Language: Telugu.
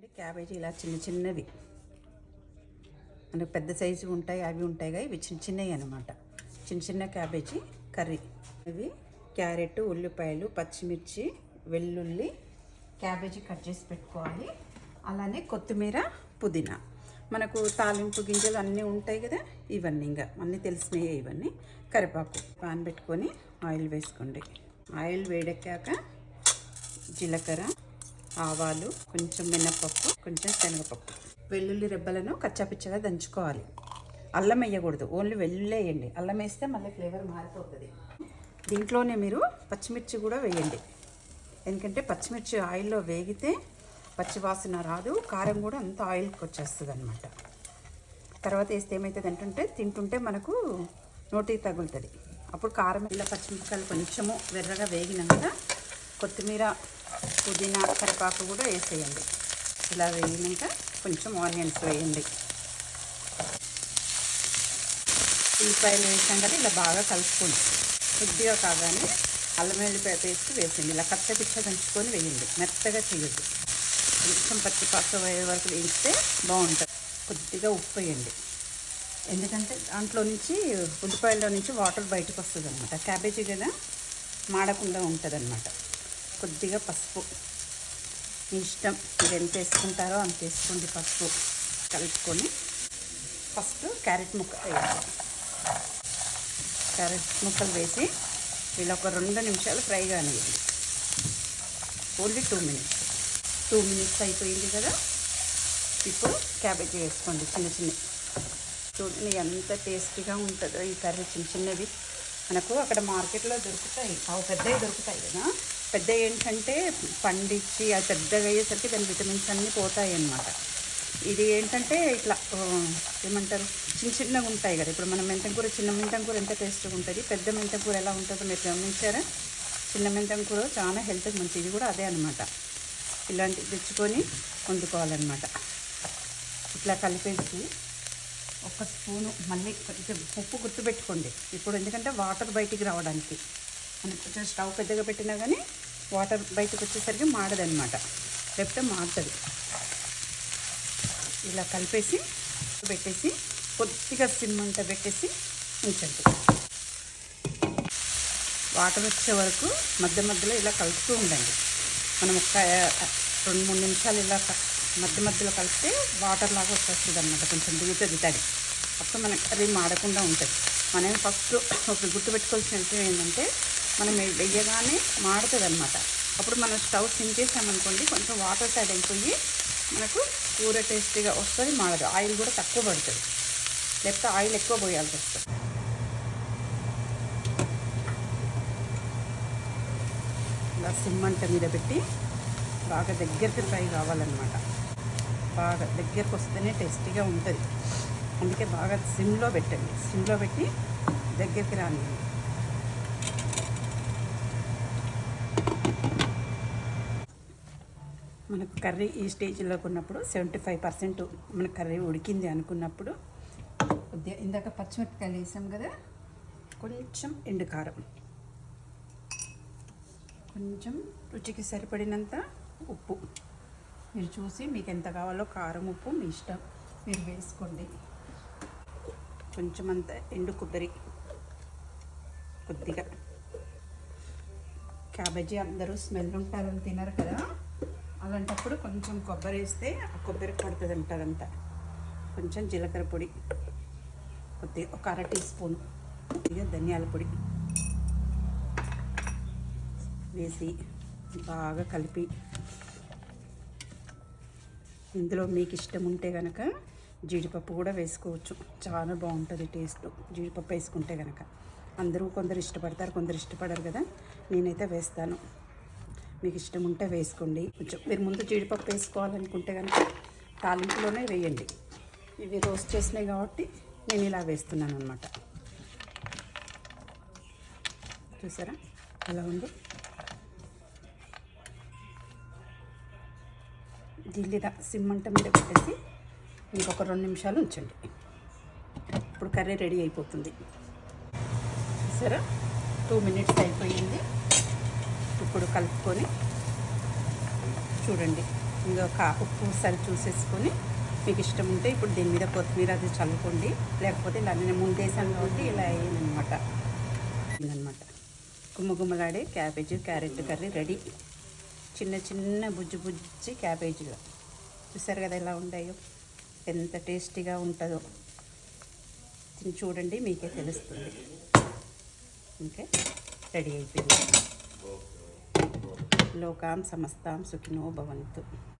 చూడండి క్యాబేజీ ఇలా చిన్న చిన్నవి. మనకు పెద్ద సైజు ఉంటాయి అవి ఉంటాయిగా ఇవి చిన్న చిన్నవి అనమాట చిన్న చిన్న క్యాబేజీ కర్రీ. ఇవి క్యారెట్ ఉల్లిపాయలు పచ్చిమిర్చి వెల్లుల్లి క్యాబేజీ కట్ చేసి పెట్టుకోవాలి. అలానే కొత్తిమీర పుదీనా. మనకు తాలింపు గింజలు అన్నీ ఉంటాయి కదా ఇవన్నీ ఇంకా. అన్నీ తెలిసినవి ఇవన్నీ. కరివేపాకు పాన్ పెట్టుకొని ఆయిల్ వేసుకోండి. ఆయిల్ వేడెక్కాక జీలకర్ర. ఆవాలు కొంచెం మినపప్పు కొంచెం శనగపప్పు. వెల్లుల్లి రెబ్బలను కచ్చాపిచ్చగా దంచుకోవాలి. అల్లం వేయకూడదు. ఓన్లీ వెల్లుల్లి వేయండి. అల్లం వేస్తే మళ్ళీ ఫ్లేవర్ మారిపోతుంది. దీంట్లోనే మీరు పచ్చిమిర్చి కూడా వేయండి. ఎందుకంటే పచ్చిమిర్చి ఆయిల్లో వేగితే పచ్చివాసన రాదు. కారం కూడా అంత ఆయిల్కి వచ్చేస్తుంది అనమాట తర్వాత వేస్తే ఏమవుతుంది అంటుంటే తింటుంటే మనకు నోటికి తగులుతుంది. అప్పుడు కారం ఇలా పచ్చిమిరపకాయలు కొంచెము వెర్రగా వేగినాక కొత్తిమీర పుదీనా కరివేపాకు కూడా వేసేయండి. ఇలా వేయినాక కొంచెం ఆనియన్స్ వేయండి. ఉల్లిపాయలు వేసాం కదా ఇలా బాగా కలుపుకోండి కొద్దిగా కాగానే అల్లం వెల్లిపాయ పేస్ట్ వేసేయండి. ఇలా కచ్చ పిచ్చ దంచుకొని వేయండి. మెత్తగా చేయొద్దు. కొంచెం పచ్చి పచ్చ వేయ వరకు వేయిస్తే బాగుంటుంది. కొద్దిగా ఉప్పు వేయండి. ఎందుకంటే దాంట్లో నుంచి ఉల్లిపాయల్లో నుంచి వాటర్ బయటకు వస్తుంది అనమాట క్యాబేజీ కదా మాడకుండా ఉంటుంది అనమాట కొద్దిగా పసుపు. మీ ఇష్టం మీరు ఎంత వేసుకుంటారో అంత వేసుకోండి పసుపు. కలుపుకొని ఫస్ట్ క్యారెట్ ముక్క వేయాలి. క్యారెట్ ముక్కలు వేసి ఇలా ఒక రెండు నిమిషాలు ఫ్రై కానివ్వండి. Only two minutes. Two minutes అయిపోయింది కదా? ఇప్పుడు క్యాబేజీ వేసుకోండి చిన్న చిన్న. చూడండి ఎంత టేస్టీగా ఉంటుందో ఈ కర్రీ చిన్న చిన్నవి. మనకు అక్కడ మార్కెట్లో దొరుకుతాయి. అవి పెద్దవి దొరుకుతాయి కదా? పెద్ద ఏంటంటే పండించి అది పెద్దగా అయ్యేసరికి దాని విటమిన్స్ అన్నీ పోతాయి అన్నమాట ఇది ఏంటంటే ఇట్లా ఏమంటారు? చిన్న చిన్నగా ఉంటాయి కదా. ఇప్పుడు మనం మెంతం కూర చిన్న మెంతం కూర ఎంత టేస్ట్గా ఉంటుంది? పెద్ద మెంతం కూర ఎలా ఉంటుందో మీరు గమనించారా? చిన్న మెంతం కూర చాలా హెల్త్కి మంచిది కూడా అదే అనమాట ఇలాంటివి తెచ్చుకొని వండుకోవాలన్నమాట. ఇట్లా కలిపేసి ఒక స్పూను మళ్ళీ కొంచెం ఉప్పు గుర్తుపెట్టుకోండి. ఇప్పుడు ఎందుకంటే వాటర్ బయటికి రావడానికి. మనం కొంచెం స్టవ్ పెద్దగా పెట్టినా కానీ వాటర్ బయటకు వచ్చేసరికి మాడదనమాట లేకపోతే మాడుతుంది ఇలా కలిపేసి పెట్టేసి కొద్దిగా సిమ్మంట పెట్టేసి ఉంచండి. వాటర్ వచ్చే వరకు మధ్య మధ్యలో ఇలా కలుపుతూ ఉండండి. మనం ఒక రెండు మూడు నిమిషాలు ఇలా మధ్య మధ్యలో కలిపితే వాటర్ లాగా వచ్చేస్తుంది అనమాట కొంచెం దిగుతుంది తడి. అప్పుడు మనకి అది మాడకుండా ఉంటుంది. మనం ఫస్ట్ ఒక గుర్తుపెట్టుకోవాల్సిన విషయం ఏంటంటే మనం వెయ్యగానే మాడుతుంది అనమాట అప్పుడు మనం స్టవ్ సిమ్ చేసామనుకోండి కొంచెం వాటర్ సైడ్ అయిపోయి మనకు కూర టేస్టీగా వస్తుంది మాడదు ఆయిల్ కూడా తక్కువ పడుతుంది. లేకపోతే ఆయిల్ ఎక్కువ పోయాల్సి వస్తుంది. ఇలా సిమ్మంట మీద పెట్టి బాగా దగ్గరికి ఫ్రై కావాలన్నమాట. బాగా దగ్గరికి వస్తేనే టేస్టీగా ఉంటుంది. అందుకే బాగా సిమ్లో పెట్టండి. సిమ్లో పెట్టి దగ్గరికి రానివ్వండి. మనకు కర్రీ ఈ స్టేజ్లోకి ఉన్నప్పుడు సెవెంటీ ఫైవ్ పర్సెంట్ మన కర్రీ ఉడికింది అనుకున్నప్పుడు కొద్దిగా ఇందాక పచ్చిమిరపకాయలు వేసాం కదా కొంచెం ఎండు కారం కొంచెం రుచికి సరిపడినంత ఉప్పు. మీరు చూసి మీకు ఎంత కావాలో కారం ఉప్పు మీ ఇష్టం. మీరు వేసుకోండి. కొంచెం అంత ఎండు కొబ్బరి కొద్దిగా. క్యాబేజీ అందరూ స్మెల్ ఉంటారని తినరు కదా. అలాంటప్పుడు కొంచెం కొబ్బరి వేస్తే ఆ కొబ్బరి పడుతుంది అంటారంట కొంచెం జీలకర్ర పొడి కొద్దిగా ఒక అర టీ స్పూన్ కొద్దిగా ధనియాల పొడి వేసి బాగా కలిపి ఇందులో మీకు ఇష్టం ఉంటే కనుక జీడిపప్పు కూడా వేసుకోవచ్చు. చాలా బాగుంటుంది టేస్ట్. జీడిపప్పు వేసుకుంటే కనుక అందరూ కొందరు ఇష్టపడతారు కొందరు ఇష్టపడరు కదా. నేనైతే వేస్తాను. మీకు ఇష్టం ఉంటే వేసుకోండి. కొంచెం మీరు ముందు జీడిపప్పు వేసుకోవాలనుకుంటే కనుక తాలింపులోనే వేయండి. ఇవి రోస్ట్ చేసినాయి కాబట్టి నేను ఇలా వేస్తున్నాను అనమాట చూసారా? ఎలా ఉంది? జిల్లిద సిమ్మంట మీద పెట్టేసి ఇంకొక రెండు నిమిషాలు ఉంచండి. ఇప్పుడు కర్రీ రెడీ అయిపోతుంది. సరే టూ మినిట్స్ అయిపోయింది. ఇప్పుడు కలుపుకొని చూడండి. ఇంకా ఉప్పు సరి చూసేసుకొని మీకు ఇష్టం ఉంటే ఇప్పుడు దీని మీద కొత్తిమీర అది చల్లుకోండి. లేకపోతే ఇలా నేను ముందేసాను కాబట్టి ఇలా అయ్యిందనమాట. అనమాట గుమ్మగుమ్మలాడే క్యాబేజీ క్యారెట్ కర్రీ రెడీ. చిన్న చిన్న బుజ్జి బుజ్జి క్యాబేజీలు. చూసారు కదా ఎలా ఉంటాయో? ఎంత టేస్టీగా ఉంటుందో. తిని చూడండి మీకే తెలుస్తుంది. ఓకే? రెడీ అయిపోయింది. లోకాం సమస్తాం సుఖినో భవంతు.